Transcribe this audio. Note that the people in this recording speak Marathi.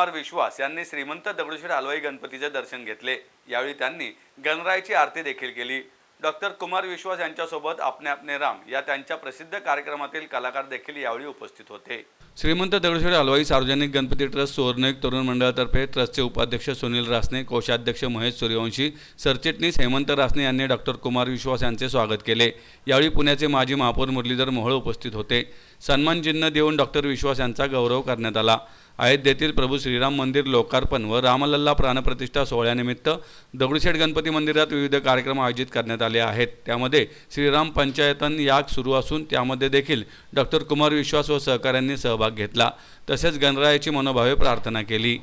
कुमार विश्वास यांनी श्रीमंत दगडूशेठ हलवाई गणपतीचे दर्शन घेतले. यावेळी त्यांनी गणरायाची आरती देखील केली. डॉक्टर कुमार विश्वास यांच्यासोबत आपने आपने राम या त्यांच्या प्रसिद्ध कार्यक्रमातील कलाकार देखील यावेळी उपस्थित होते. श्रीमंत दगडूशेठ हलवाई सार्वजनिक गणपती ट्रस्ट सोरनेक तरुण मंडळातर्फे ट्रस्टचे उपाध्यक्ष सुनील रासने कोषाध्यक्ष महेश सूर्यवंशी सरचिटणीस हेमंत रासने यांनी डॉक्टर कुमार विश्वास यांचे स्वागत केले. यावेळी पुण्याचे माजी महापौर मुरलीधर मोहोळ उपस्थित होते. सन्मान चिन्ह देऊन डॉक्टर विश्वास यांचा गौरव करण्यात आला. अयोध्येतील प्रभू श्रीराम मंदिर लोकार्पण व रामलल्ला प्राणप्रतिष्ठा सोहळ्यानिमित्त दगडूशेठ गणपती मंदिरात विविध कार्यक्रम आयोजित करण्यात आले आहेत. त्यामध्ये श्रीराम पंचायतन याग सुरू असून त्यामध्ये देखील डॉक्टर कुमार विश्वास व सहकाऱ्यांनी सहभाग घेतला. तसेच गणरायाची मनोभावे प्रार्थना केली.